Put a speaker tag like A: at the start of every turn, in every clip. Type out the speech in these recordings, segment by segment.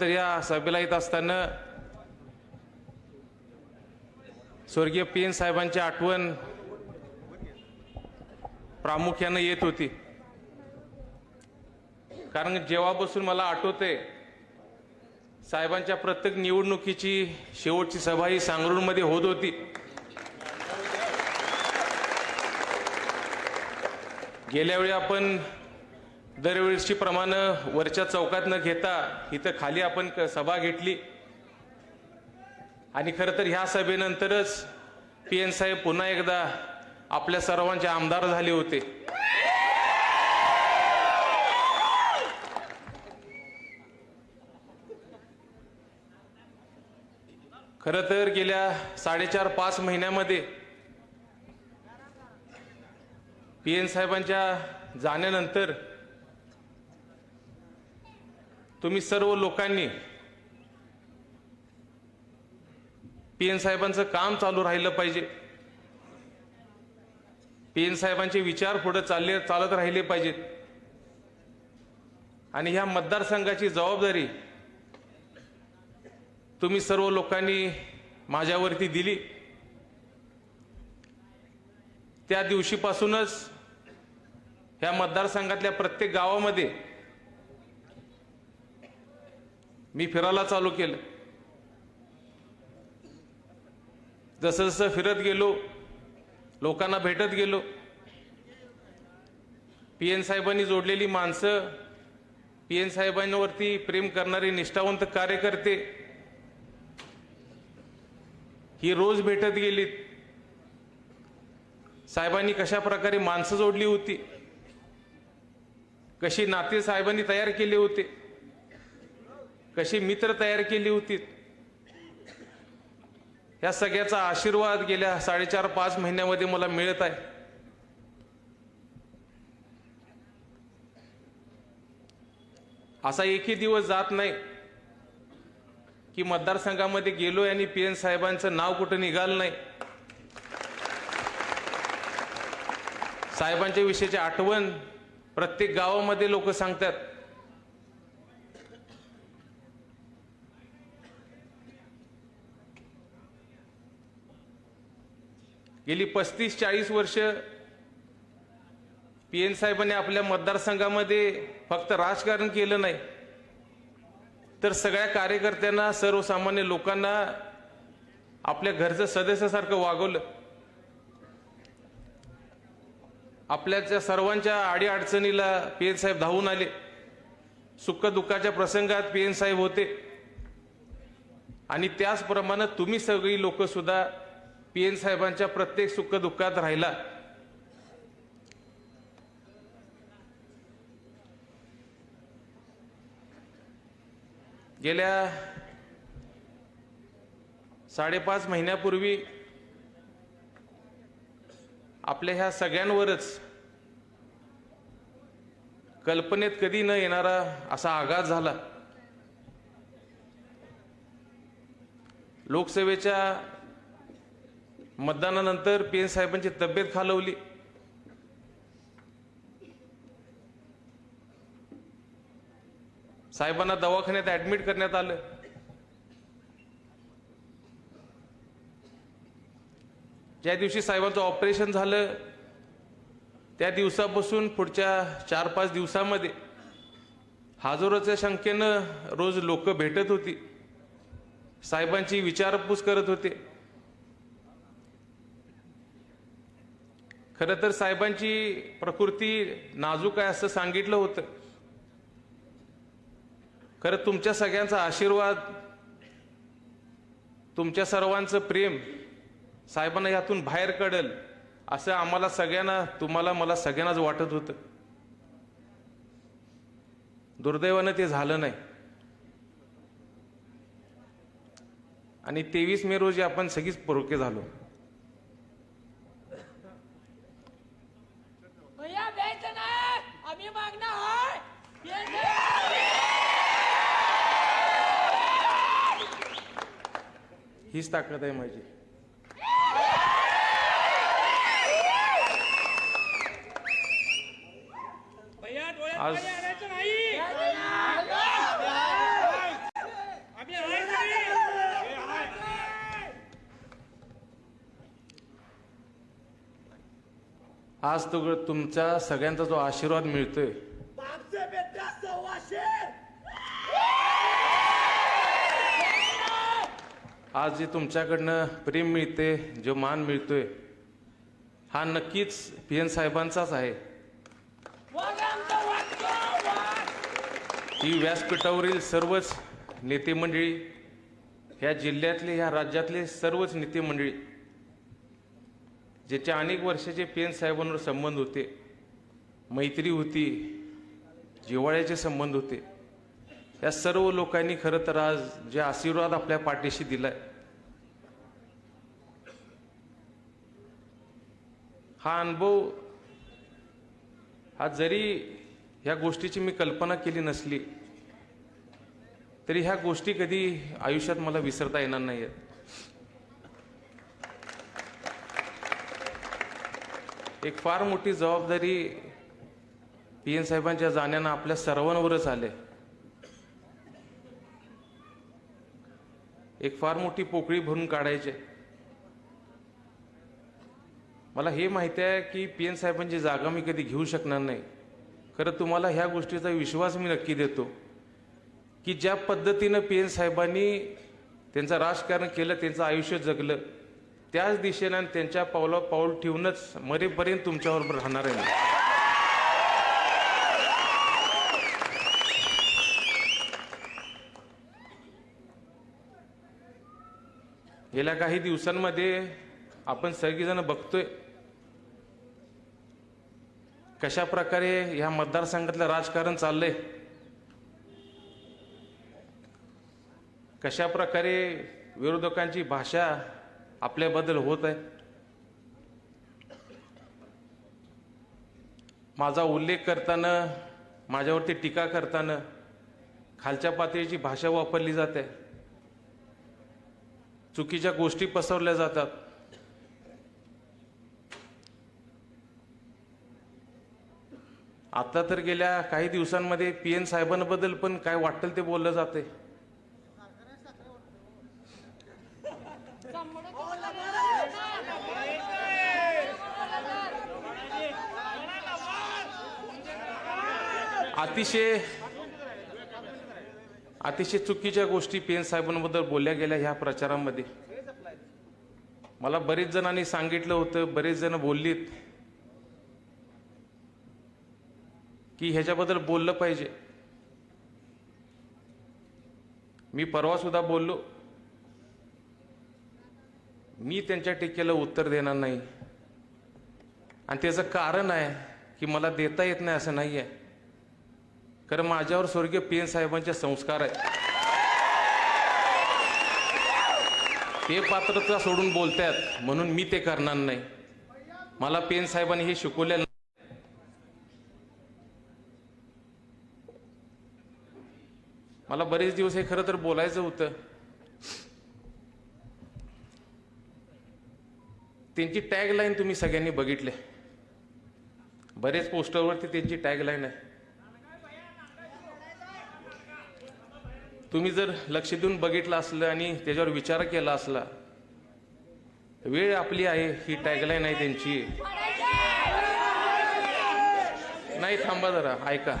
A: तर या सभेला येत असताना स्वर्गीय पी एन साहेबांची आठवण प्रामुख्यानं येत होती. कारण जेव्हापासून मला आठवते साहेबांच्या प्रत्येक निवडणुकीची शेवटची सभा ही सांगरूळमध्ये होत होती. गेल्यावेळी आपण दरवेळेसची प्रमाणं वरच्या चौकात न घेता इथं खाली आपण क- सभा घेतली. आणि खरं तर ह्या सभेनंतरच पी एन साहेब पुन्हा एकदा आपल्या सर्वांचे आमदार झाले होते. खरं तर गेल्या साडेचार पाच महिन्यामध्ये पी एन साहेबांच्या जाण्यानंतर तुम्ही सर्व लोकांनी पी एन साहेबांचं काम चालू राहिलं पाहिजे. पी एन साहेबांचे विचार पुढे चालले चालत राहिले पाहिजेत. आणि ह्या मतदारसंघाची जबाबदारी तुम्ही सर्व लोकांनी माझ्यावरती दिली. त्या दिवशीपासूनच ह्या मतदारसंघातल्या प्रत्येक गावामध्ये मी फिरायला चालू केलं. जसं जसं फिरत गेलो लोकांना भेटत गेलो पी एन साहेबांनी जोडलेली माणसं पी एन साहेबांवरती प्रेम करणारे निष्ठावंत कार्यकर्ते ही रोज भेटत गेलीत. साहेबांनी कशा प्रकारे माणसं जोडली होती? कशी नाते साहेबांनी तयार केले होते? कशी मित्र तयार केली होती. ह्या सगळ्याचा आशीर्वाद गेल्या साडेचार पाच महिन्यामध्ये मला मिळत आहे. असा एकही दिवस जात नाही की मतदारसंघामध्ये गेलोय आणि पी एन साहेबांचं नाव कुठं निघालं नाही. साहेबांच्या विषयीची आठवण प्रत्येक गावामध्ये लोक सांगतात. गेली पस्तीस चाळीस वर्ष पी एन साहेबांनी आपल्या मतदारसंघामध्ये फक्त राजकारण केलं नाही. तर सगळ्या कार्यकर्त्यांना सर्वसामान्य लोकांना आपल्या घरचं सदस्यासारखं वागवलं. आपल्याच्या सर्वांच्या अडीअडचणीला पी एन साहेब धावून आले. सुख दुःखाच्या प्रसंगात पी एन साहेब होते. आणि त्याचप्रमाणे तुम्ही सगळी लोकंसुद्धा पी एन साहेबांच्या प्रत्येक सुख दुःखात राहिला. गेल्या साडेपाच महिन्यापूर्वी आपल्या ह्या सगळ्यांवरच कल्पनेत कधी न येणारा असा आघात झाला. लोकसेवेच्या मतदानानंतर पी एन साहेबांची तब्येत खालवली. साहेबांना दवाखान्यात ऍडमिट करण्यात आलं. ज्या दिवशी साहेबांचं ऑपरेशन झालं त्या दिवसापासून पुढच्या चार पाच दिवसामध्ये हजारोच्या संख्येनं रोज लोक भेटत होती. साहेबांची विचारपूस करत होते. खरं तर साहेबांची प्रकृती नाजूक आहे असं सांगितलं होतं. खरं तुमच्या सगळ्यांचा आशीर्वाद तुमच्या सर्वांचं प्रेम साहेबांना यातून बाहेर काढल असं आम्हाला सगळ्यांना तुम्हाला मला सगळ्यांनाच वाटत होतं. दुर्दैवानं ते झालं नाही. आणि तेवीस मे रोजी आपण सगळीच परोके झालो. हीच ताकद आहे माझी. आज आज तो तुमचा सगळ्यांचा जो आशीर्वाद मिळतोय आज जे तुमच्याकडनं प्रेम मिळते जो मान मिळतोय हा नक्कीच पी एन साहेबांचाच आहे. ही व्यासपीठावरील सर्वच नेते मंडळी ह्या जिल्ह्यातले ह्या राज्यातले सर्वच नेते मंडळी ज्याच्या अनेक वर्षाचे पी एन साहेबांवर संबंध होते मैत्री होती जिव्हाळ्याचे संबंध होते या सर्व लोकांनी खरं तर आज जे आशीर्वाद आपल्या पाठीशी दिलाय हा अनुभव हा जरी ह्या गोष्टीची मी कल्पना केली नसली तरी ह्या गोष्टी कधी आयुष्यात मला विसरता येणार नाही आहेत एक फार मोठी जबाबदारी पी एन साहेबांच्या जाण्यानं आपल्या सर्वांवरच आले एक फार मोठी पोकळी भरून काढायची मला हे माहिती आहे की पी एन साहेबांची जागा मी कधी घेऊ शकणार नाही. खरं तुम्हाला ह्या गोष्टीचा विश्वास मी नक्की देतो की ज्या पद्धतीनं पी एन साहेबांनी त्यांचं राजकारण केलं त्यांचं आयुष्य जगलं त्याच दिशेनं त्यांच्या पावला पाऊल ठेवूनच मरेपर्यंत तुमच्याबरोबर राहणार आहे गेल्या काही दिवसांमध्ये आपण सगळीजणं बघतोय. कशा प्रकारे ह्या मतदारसंघातलं राजकारण चाललंय? कशा प्रकारे विरोधकांची भाषा आपल्याबद्दल होत आहे? माझा उल्लेख करताना माझ्यावरती टीका करताना खालच्या पातळीची भाषा वापरली जाते. चुकीच्या गोष्टी पसरल्या जातात. आता तर गेल्या काही दिवसांमध्ये पी एन साहेबांबद्दल पण काय वाटेल ते बोललं जाते अतिशय अतिशय चुकीच्या गोष्टी पी एन साहेबांबद्दल बोलल्या गेल्या ह्या प्रचारामध्ये. मला बरेच जणांनी सांगितलं होतं बरेच जण बोललीत की ह्याच्याबद्दल बोललं पाहिजे. मी परवा सुद्धा बोललो. मी त्यांच्या टीकेला उत्तर देणार नाही. आणि त्याचं कारण आहे की मला देता येत नाही असं नाही आहे कारण माझ्यावर स्वर्गीय पी एन साहेबांचे संस्कार आहेत. ते पात्रता सोडून बोलतायत म्हणून मी ते करणार नाही. मला पी एन साहेबांनी हे शिकवलेलं नाही. मला बरेच दिवस हे खरं तर बोलायचं होतं. त्यांची टॅग लाईन तुम्ही सगळ्यांनी बघितले. बरेच पोस्टरवरती त्यांची टॅग लाईन आहे. तुम्ही जर लक्ष देऊन बघितलं असलं आणि त्याच्यावर विचार केला असला वेळ आपली आहे ही टॅगलाईन आहे त्यांची. नाही थांबा जरा ऐका.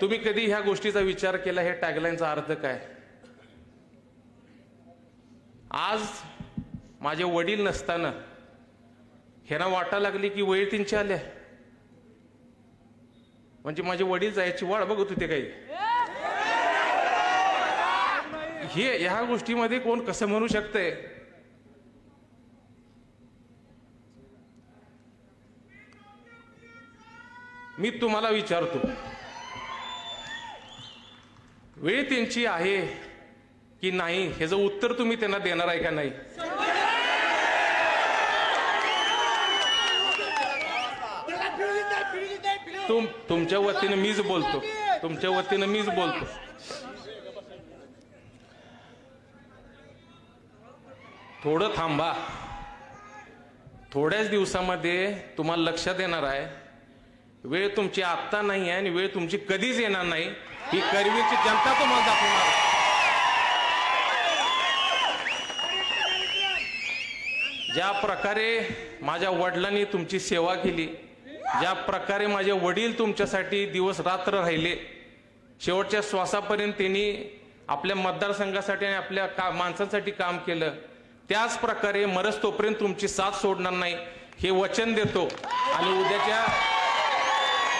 A: तुम्ही कधी ह्या गोष्टीचा विचार केला हे टॅगलाईनचा अर्थ काय? आज माझे वडील नसताना ह्यांना वाटा लागली की वेळ तिंच्या आल्या. म्हणजे माझे वडील जायची वाट बघत होते काही. हे ह्या गोष्टीमध्ये कोण कसं म्हणू शकतंय? मी तुम्हाला विचारतो. वेळ त्यांची आहे की नाही? ह्याचं उत्तर तुम्ही त्यांना देणार आहे का नाही? तुम तुमच्या वतीनं मीच बोलतो. तुमच्या वतीनं मीच बोलतो. थोडं थांबा. थोड्याच दिवसामध्ये तुम्हाला लक्षात येणार आहे. वेळ तुमची आत्ता नाही आहे आणि वेळ तुमची कधीच येणार नाही. ही करवीची जनता तुम्हाला दाखवणार ज्या प्रकारे माझ्या वडिलांनी तुमची सेवा केली ज्या प्रकारे माझे वडील तुमच्यासाठी दिवस रात्र राहिले शेवटच्या श्वासापर्यंत त्यांनी आपल्या मतदारसंघासाठी आणि आपल्या का माणसांसाठी काम केलं त्याच प्रकारे मरस तोपर्यंत तुमची साथ सोडणार नाही हे वचन देतो. आणि उद्याच्या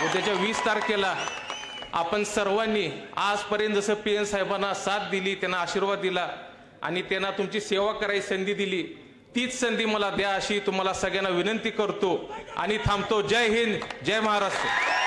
A: उद्याच्या वीस तारखेला आपण सर्वांनी आजपर्यंत जसं पी एन साहेबांना साथ दिली त्यांना आशीर्वाद दिला आणि त्यांना तुमची सेवा करायची संधी दिली तीच संधी मला द्या अशी तुम्हाला सगळ्यांना विनंती करतो. आणि थांबतो. जय हिंद. जय महाराष्ट्र.